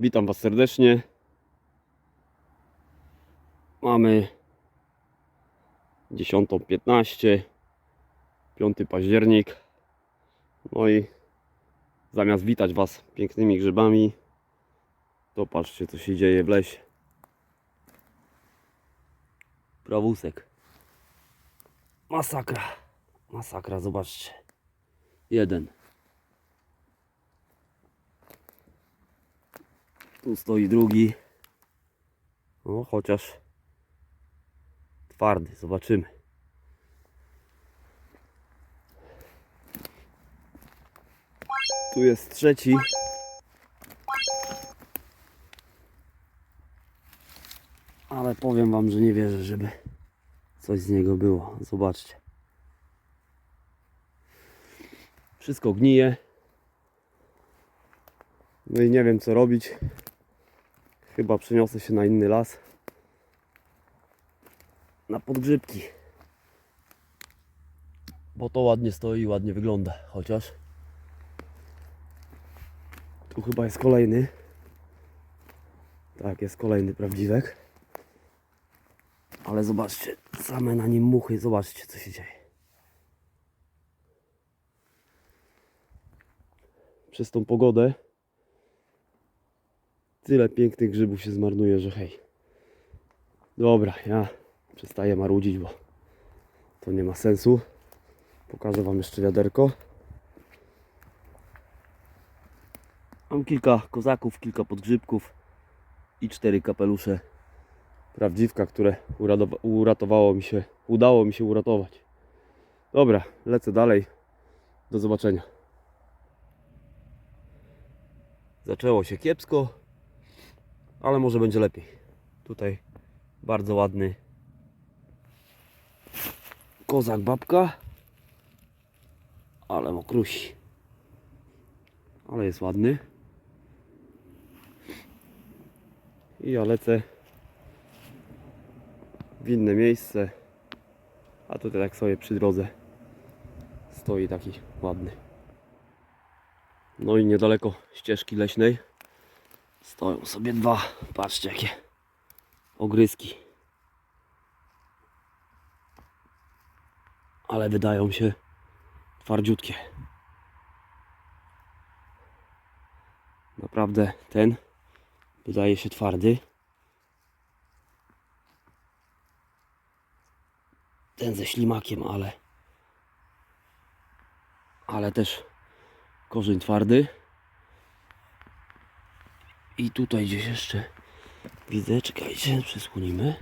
Witam Was serdecznie. Mamy 10.15, 5 październik. No i zamiast witać Was pięknymi grzybami, to patrzcie co się dzieje w lesie. Prawusek. Masakra. Masakra, zobaczcie. Jeden. Tu stoi drugi. No, chociaż twardy, zobaczymy. Tu jest trzeci. Ale powiem wam, że nie wierzę, żeby coś z niego było. Zobaczcie. Wszystko gnije. No i nie wiem co robić. Chyba przeniosę się na inny las. Na podgrzybki. Bo to ładnie stoi ładnie wygląda. Chociaż. Tu chyba jest kolejny. Tak, jest kolejny prawdziwek. Ale zobaczcie, same na nim muchy. Zobaczcie co się dzieje. Przez tą pogodę tyle pięknych grzybów się zmarnuje, że hej. Dobra, ja przestaję marudzić, bo to nie ma sensu. Pokażę Wam jeszcze wiaderko. Mam kilka kozaków, kilka podgrzybków i cztery kapelusze prawdziwka, które uratowało mi się, udało mi się uratować. Dobra, lecę dalej. Do zobaczenia. Zaczęło się kiepsko, ale może będzie lepiej. Tutaj bardzo ładny kozak babka, ale mokrusi. Ale jest ładny. I ja lecę w inne miejsce. A tutaj tak sobie przy drodze stoi taki ładny. No i niedaleko ścieżki leśnej stoją sobie dwa. Patrzcie jakie ogryzki. Ale wydają się twardziutkie. Naprawdę ten wydaje się twardy. Ten ze ślimakiem, ale ale też korzeń twardy. I tutaj gdzieś jeszcze widzę, czekajcie, przysłonimy.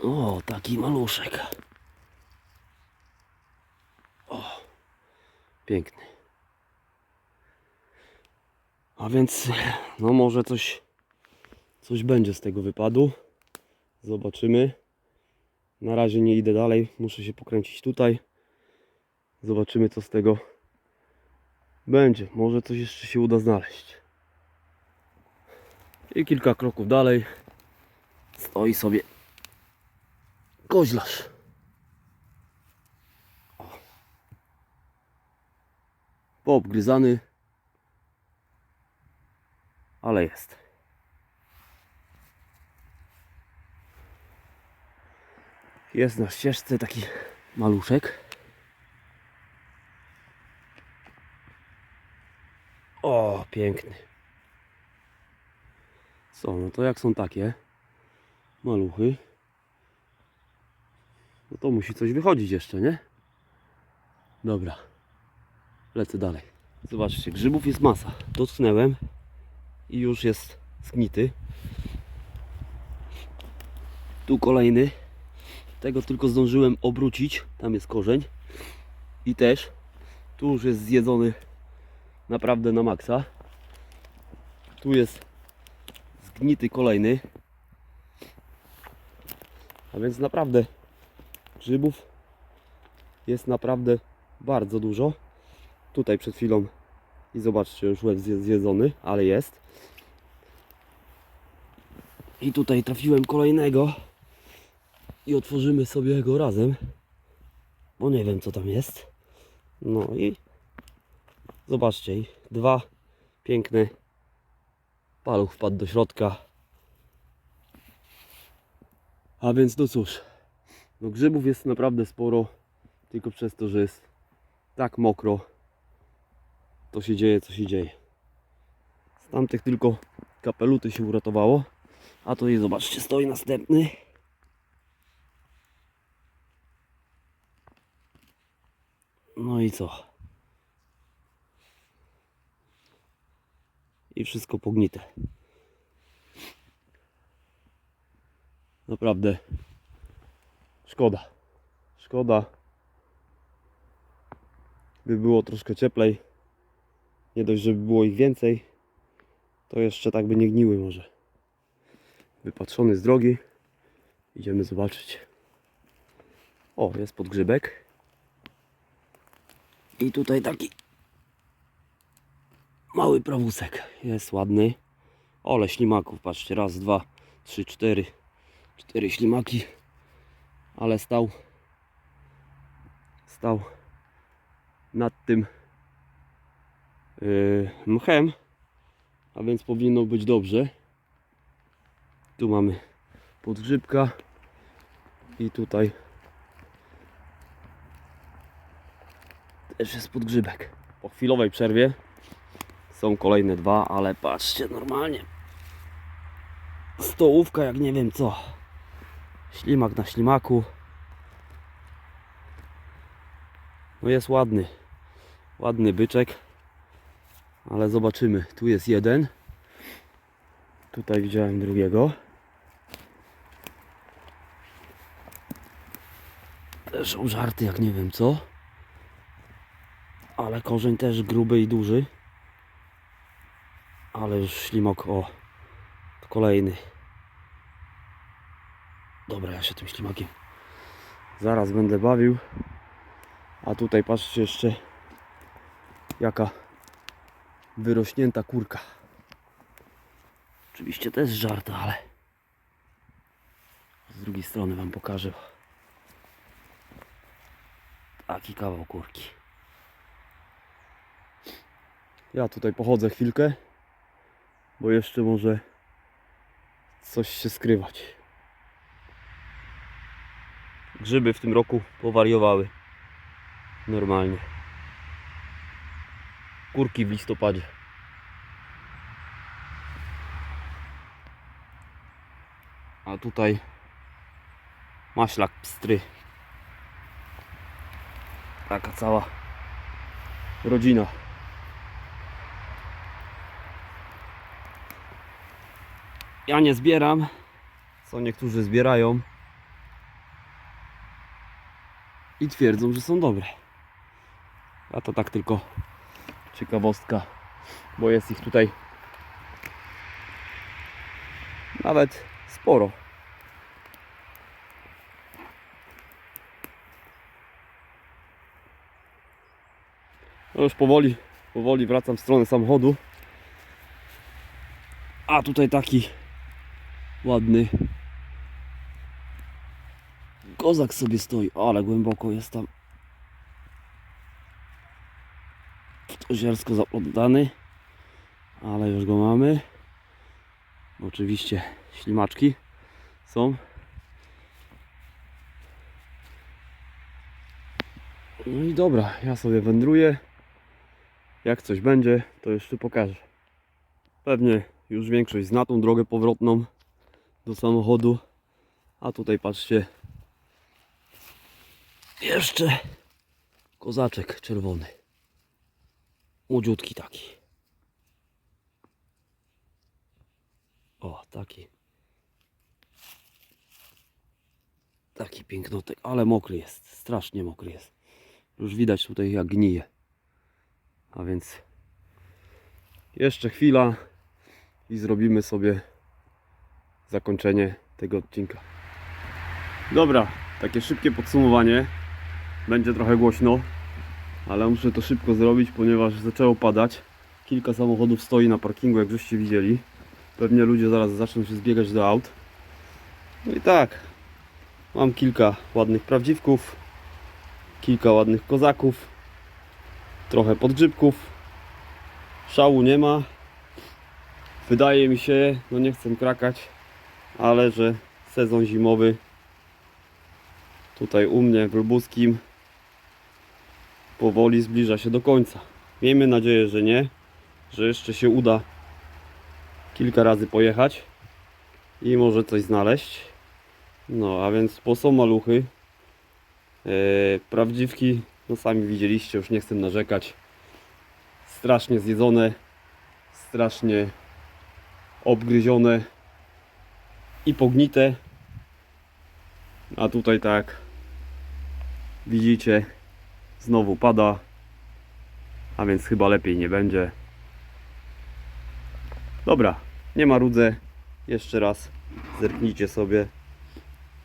O, taki maluszek. O, piękny. A więc, no może coś, coś będzie z tego wypadu. Zobaczymy. Na razie nie idę dalej, muszę się pokręcić tutaj. Zobaczymy co z tego będzie. Może coś jeszcze się uda znaleźć. I kilka kroków dalej stoi sobie koźlarz. Poobgryzany, ale jest. Jest na ścieżce taki maluszek. O, piękny. Co, no to jak są takie maluchy, no to musi coś wychodzić jeszcze, nie? Dobra, lecę dalej. Zobaczcie, grzybów jest masa. Dotknęłem i już jest zgnity. Tu kolejny. Tego tylko zdążyłem obrócić. Tam jest korzeń. I też tu już jest zjedzony naprawdę na maksa. Tu jest zgnity kolejny. A więc naprawdę grzybów jest naprawdę bardzo dużo. Tutaj przed chwilą i zobaczcie, już łeb zje- zjedzony, ale jest. I tutaj trafiłem kolejnego i otworzymy sobie go razem, bo nie wiem co tam jest. No i zobaczcie, dwa Piękny. Paluch wpadł do środka. A więc no cóż. No grzybów jest naprawdę sporo. Tylko przez to, że jest tak mokro. To się dzieje, co się dzieje. Z tamtych tylko kapeluty się uratowało. A tutaj zobaczcie, stoi następny. No i co? I wszystko pognite. Naprawdę szkoda. Szkoda. By było troszkę cieplej. Nie dość, żeby było ich więcej, to jeszcze tak by nie gniły może. Wypatrzony z drogi. Idziemy zobaczyć. O, jest podgrzybek. I tutaj taki mały prawusek. Jest ładny. Ole ślimaków, patrzcie, raz, dwa, trzy, cztery. Cztery ślimaki. Ale stał stał nad tym yy, mchem. A więc powinno być dobrze. Tu mamy podgrzybka i tutaj też jest podgrzybek. Po chwilowej przerwie są kolejne dwa, ale patrzcie normalnie. Stołówka jak nie wiem co. Ślimak na ślimaku. No jest ładny. Ładny byczek. Ale zobaczymy. Tu jest jeden. Tutaj widziałem drugiego. Też użarty jak nie wiem co. Ale korzeń też gruby i duży. Ale już ślimok, o. To kolejny. Dobra, ja się tym ślimakiem zaraz będę bawił. A tutaj patrzcie jeszcze jaka wyrośnięta kurka. Oczywiście też żarta, ale z drugiej strony wam pokażę. Taki kawał kurki. Ja tutaj pochodzę chwilkę, bo jeszcze może coś się skrywać. Grzyby w tym roku powariowały. Normalnie. Kurki w listopadzie. A tutaj maślak pstry. Taka cała rodzina. Ja nie zbieram, co niektórzy zbierają i twierdzą, że są dobre. A to tak tylko ciekawostka, bo jest ich tutaj nawet sporo. No już powoli, powoli wracam w stronę samochodu. A tutaj taki ładny kozak sobie stoi, ale głęboko jest tam. Ziarsko zaplątany, ale już go mamy. Oczywiście ślimaczki są. No i dobra, ja sobie wędruję. Jak coś będzie, to jeszcze pokażę. Pewnie już większość zna tą drogę powrotną do samochodu. A tutaj patrzcie. Jeszcze kozaczek czerwony. Młodziutki taki. O, taki. Taki pięknotek, ale mokry jest. Strasznie mokry jest. Już widać tutaj jak gnije. A więc jeszcze chwila i zrobimy sobie zakończenie tego odcinka. Dobra, takie szybkie podsumowanie. Będzie trochę głośno, ale muszę to szybko zrobić, ponieważ zaczęło padać. Kilka samochodów stoi na parkingu, jak żeście widzieli. Pewnie ludzie zaraz zaczną się zbiegać do aut. No i tak, mam kilka ładnych prawdziwków, kilka ładnych kozaków, trochę podgrzybków. Szału nie ma, wydaje mi się, no nie chcę krakać, ale że sezon zimowy tutaj u mnie w Lubuskim powoli zbliża się do końca. Miejmy nadzieję, że nie, że jeszcze się uda kilka razy pojechać i może coś znaleźć. No, a więc po są maluchy. E, prawdziwki, no sami widzieliście, już nie chcę narzekać. Strasznie zjedzone, strasznie obgryzione i pognite. A tutaj tak widzicie, znowu pada, a więc chyba lepiej nie będzie. Dobra, nie ma rudzę. Jeszcze raz zerknijcie sobie.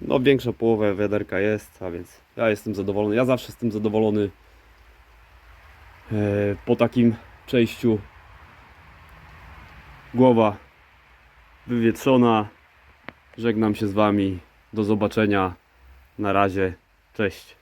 No większa połowa wiaderka jest, a więc ja jestem zadowolony. Ja zawsze jestem zadowolony e, po takim przejściu. Głowa wywietrzona. Żegnam się z Wami. Do zobaczenia. Na razie. Cześć.